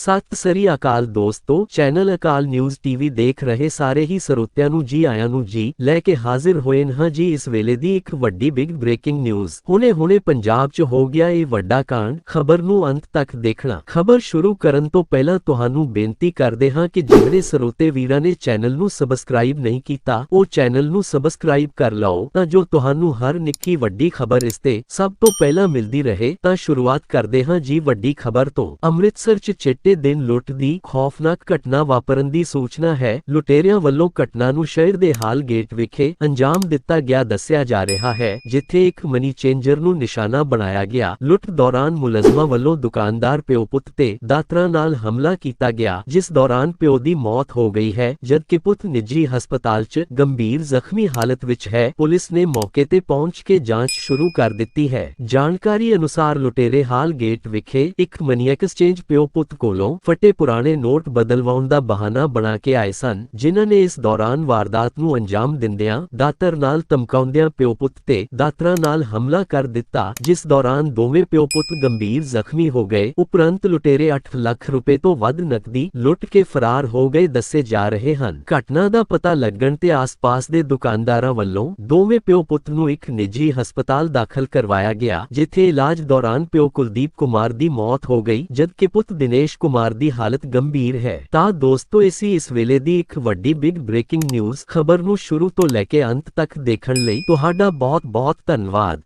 ਸਤਿ ਸ੍ਰੀ ਅਕਾਲ ਦੋਸਤੋ, ਚੈਨਲ ਅਕਾਲ news TV ਦੇਖ ਰਹੇ ਸਾਰੇ ਹੀ ਸਰੋਤਿਆਂ ਨੂੰ ਜੀ ਆਇਆਂ ਨੂੰ ਜੀ ਲੈ ਕੇ ਹਾਜ਼ਰ ਹੋਏ ਹਾਂ ਜੀ ਇਸ ਵੇਲੇ ਦੀ ਇੱਕ ਵੱਡੀ ਬਿਗ ਬ੍ਰੇਕਿੰਗ ਨਿਊਜ਼ ਹੁਣੇ-ਹੁਣੇ ਪੰਜਾਬ 'ਚ ਹੋ ਗਿਆ ਇਹ ਵੱਡਾ ਕਾਂਡ, ਖਬਰ ਨੂੰ ਅੰਤ ਤੱਕ ਦੇਖਣਾ। ਖਬਰ ਸ਼ੁਰੂ ਕਰਨ ਤੋਂ ਪਹਿਲਾਂ ਤੁਹਾਨੂੰ ਬੇਨਤੀ ਕਰਦੇ ਹਾਂ ਕਿ ਜਿਹੜੇ ਸਰੋਤੇ ਵੀਰਾਂ ਨੇ ਚੈਨਲ ਨੂੰ ਸਬਸਕ੍ਰਾਈਬ ਨਹੀਂ ਕੀਤਾ, ਉਹ ਚੈਨਲ ਨੂੰ ਸਬਸਕ੍ਰਾਈਬ ਕਰ ਲਓ, ਤਾਂ ਜੋ ਤੁਹਾਨੂੰ ਹਰ ਨਿੱਕੀ ਵੱਡੀ ਖਬਰ ਇਸ ਤੇ ਸਭ ਤੋਂ ਪਹਿਲਾਂ ਮਿਲਦੀ ਰਹੇ, ਤਾਂ ਸ਼ੁਰੂਆਤ ਕਰਦੇ ਹਾਂ ਜੀ ਵੱਡੀ ਖਬਰ ਤੋਂ। ਅੰਮ੍ਰਿਤਸਰ 'ਚ ਚਿੱਟੇ ਦਿਨ ਲੁੱਟ ਦੀ ਖੌਫਨਾਕ ਘਟਨਾ ਵਾਪਰਨ ਦੀ ਸੂਚਨਾ ਹੈ। ਲੁਟੇਰਿਆਂ ਵੱਲੋਂ ਘਟਨਾ ਨੂੰ ਸ਼ਹਿਰ ਦੇ ਹਾਲ ਗੇਟ ਵਿਖੇ ਅੰਜਾਮ ਦਿੱਤਾ ਗਿਆ ਦੱਸਿਆ ਜਾ ਰਿਹਾ ਹੈ, ਜਿੱਥੇ ਇੱਕ ਮਨੀ ਚੇਂਜਰ ਨੂੰ ਨਿਸ਼ਾਨਾ ਬਣਾਇਆ ਗਿਆ। ਲੁੱਟ ਦੌਰਾਨ ਮੁਲਜ਼ਮਾਂ ਵੱਲੋਂ ਦੁਕਾਨਦਾਰ ਪਿਓ ਪੁੱਤ ਤੇ ਦਾਤਰਾਂ ਨਾਲ ਹਮਲਾ ਕੀਤਾ ਗਿਆ, ਜਿਸ ਦੌਰਾਨ ਪਿਓ ਦੀ ਮੌਤ ਹੋ ਗਈ ਹੈ, ਜਦਕਿ ਪੁੱਤ ਨਿੱਜੀ ਹਸਪਤਾਲ 'ਚ ਗੰਭੀਰ ਜ਼ਖਮੀ ਹਾਲਤ ਵਿੱਚ ਹੈ। ਪੁਲਿਸ ਨੇ ਮੌਕੇ ਤੇ ਪਹੁੰਚ ਕੇ ਜਾਂਚ ਸ਼ੁਰੂ ਕਰ ਦਿੱਤੀ ਹੈ। ਜਾਣਕਾਰੀ ਅਨੁਸਾਰ ਲੁਟੇਰੇ ਹਾਲ ਗੇਟ ਵਿਖੇ ਇੱਕ ਮਨੀ ਐਕਸਚੇਂਜ ਪਿਓ ਪੁੱਤ ਕੋਲ ਫਟੇ ਪੁਰਾਣੇ ਨੋਟ ਬਦਲਵਾਉਣ ਦਾ ਬਹਾਨਾ ਬਣਾ ਕੇ ਆਏ ਸਨ, ਜਿਨ੍ਹਾਂ ਨੇ ਇਸ ਦੌਰਾਨ ਵਾਰਦਾਤ ਨੂੰ ਅੰਜਾਮ ਦਿੰਦਿਆਂ ਦਾਤਰ ਨਾਲ ਧਮਕਾਉਂਦਿਆਂ ਪਿਓ ਤੇ ਦਾਤਰਾਂ ਨਾਲ ਹਮਲਾ ਕਰ ਦਿੱਤਾ, ਜਿਸ ਦੌਰਾਨ ਦੋਵੇਂ ਪਿਓ ਗੰਭੀਰ ਜ਼ਖਮੀ ਹੋ ਗਏ। ਉਪਰੰਤ ਲੁਟੇਰੇ 8 ਲੱਖ ਰੁਪਏ ਤੋਂ ਵੱਧ ਨਕਦੀ ਲੁੱਟ ਕੇ ਫਰਾਰ ਹੋ ਗਏ ਦੱਸੇ ਜਾ ਰਹੇ ਹਨ। ਘਟਨਾ ਦਾ ਪਤਾ ਲੱਗਣ ਤੇ ਆਸ-ਪਾਸ ਦੇ ਦੁਕਾਨਦਾਰਾਂ ਵੱਲੋਂ ਦੋਵੇਂ ਪਿਓ ਪੁੱਤ ਨੂੰ ਇੱਕ ਨਿੱਜੀ ਹਸਪਤਾਲ ਦਾਖਲ ਕਰਵਾਇਆ ਗਿਆ, ਜਿੱਥੇ ਇਲਾਜ ਦੌਰਾਨ ਪਿਓ ਕੁਲਦੀਪ ਕੁਮਾਰ ਦੀ ਮੌਤ ਹੋ ਗਈ, ਜਦਕਿ ਪੁੱਤ ਦਿਨੇਸ਼ ਕੁਮਾਰ ਦੀ ਹਾਲਤ ਗੰਭੀਰ ਹੈ। ਤਾਂ ਦੋਸਤੋ, ਇਸੀ ਇਸ ਵੇਲੇ ਦੀ ਇੱਕ ਵੱਡੀ ਬਿਗ ਬ੍ਰੇਕਿੰਗ ਨਿਊਜ਼ ਖਬਰ ਨੂੰ ਸ਼ੁਰੂ ਤੋਂ ਲੈ ਕੇ ਅੰਤ ਤੱਕ ਦੇਖਣ ਲਈ ਤੁਹਾਡਾ ਬਹੁਤ-ਬਹੁਤ ਧੰਨਵਾਦ।